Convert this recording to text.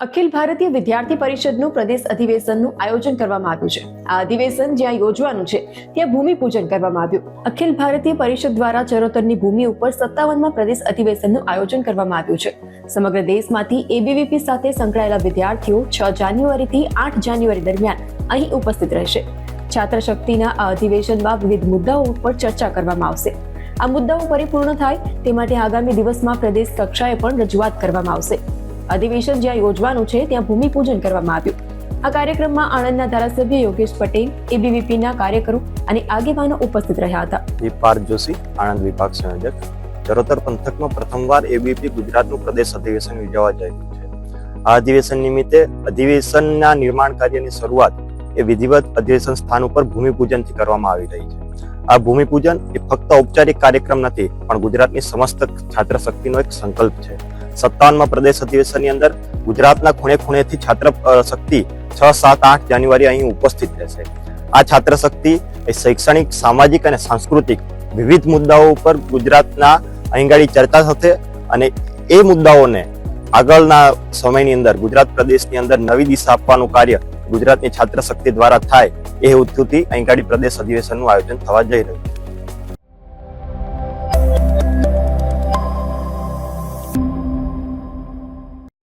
અખિલ ભારતીય વિદ્યાર્થી પરિષદનું પ્રદેશ અધિવેશનનું આયોજન કરવામાં આવ્યું છે. આ અધિવેશન જ્યાં યોજવાનું છે, ત્યાં ભૂમિપૂજન કરવામાં આવ્યું. અખિલ ભારતીય પરિષદ દ્વારા ચરોતરની ભૂમિ ઉપર સત્તાવનમાં પ્રદેશ અધિવેશનનું આયોજન કરવામાં આવ્યું છે. સમગ્ર દેશમાંથી એબીવીપી સાથે સંકળાયેલા વિદ્યાર્થીઓ છ જાન્યુઆરીથી આઠ જાન્યુઆરી દરમિયાન અહીં ઉપસ્થિત રહેશે. છાત્ર શક્તિના આ અધિવેશનમાં વિવિધ મુદ્દાઓ ઉપર ચર્ચા કરવામાં આવશે. આ મુદ્દાઓ પરિપૂર્ણ થાય તે માટે આગામી દિવસમાં પ્રદેશ કક્ષાએ પણ રજૂઆત કરવામાં આવશે. અધિવેશન જ્યાં યોજવાનું છે, ત્યાં ભૂમિપૂજન કરવામાં આવ્યું. આ કાર્યક્રમમાં આણંદના ધારાસભ્ય યોગેશ પટેલ, એબીવીપીના કાર્યકરો અને આગેવાનો ઉપસ્થિત રહ્યા હતા. વી પાર્થ જોશી, આણંદ વિભાગ સંયોજક. ચરોતર પંથકમાં પ્રથમવાર એબીપી ગુજરાતનું પ્રદેશ અધિવેશન યોજાવા રહ્યું છે. આ અધિવેશન નિમિત્તે અધિવેશનના નિર્માણ કાર્યની શરૂઆત એ વિધિવત અધિવેશન સ્થાન ઉપર ભૂમિપૂજનથી કરવામાં આવી રહી છે. આ ભૂમિપૂજન એ ફક્ત ઔપચારિક કાર્યક્રમ નથી, પણ ગુજરાતની સમસ્ત છાત્ર શક્તિનો એક સંકલ્પ છે. સત્તાવનમાં પ્રદેશ અધિવેશનની અંદર ગુજરાતના ખૂણે ખૂણેથી છાત્ર શક્તિ છ, સાત, આઠ જાન્યુઆરી અહીં ઉપસ્થિત રહેશે. આ છાત્ર શક્તિ એ શૈક્ષણિક, સામાજિક અને સાંસ્કૃતિક વિવિધ મુદ્દાઓ ઉપર ગુજરાતના અહીંગાડી ચર્ચા થશે અને એ મુદ્દાઓને આગળના સમયની અંદર ગુજરાત પ્રદેશની અંદર નવી દિશા આપવાનું કાર્ય ગુજરાતની છાત્ર શક્તિ દ્વારા થાય એ હેતુથી અહીંગાડી પ્રદેશ અધિવેશનનું આયોજન થવા જઈ રહ્યું છે.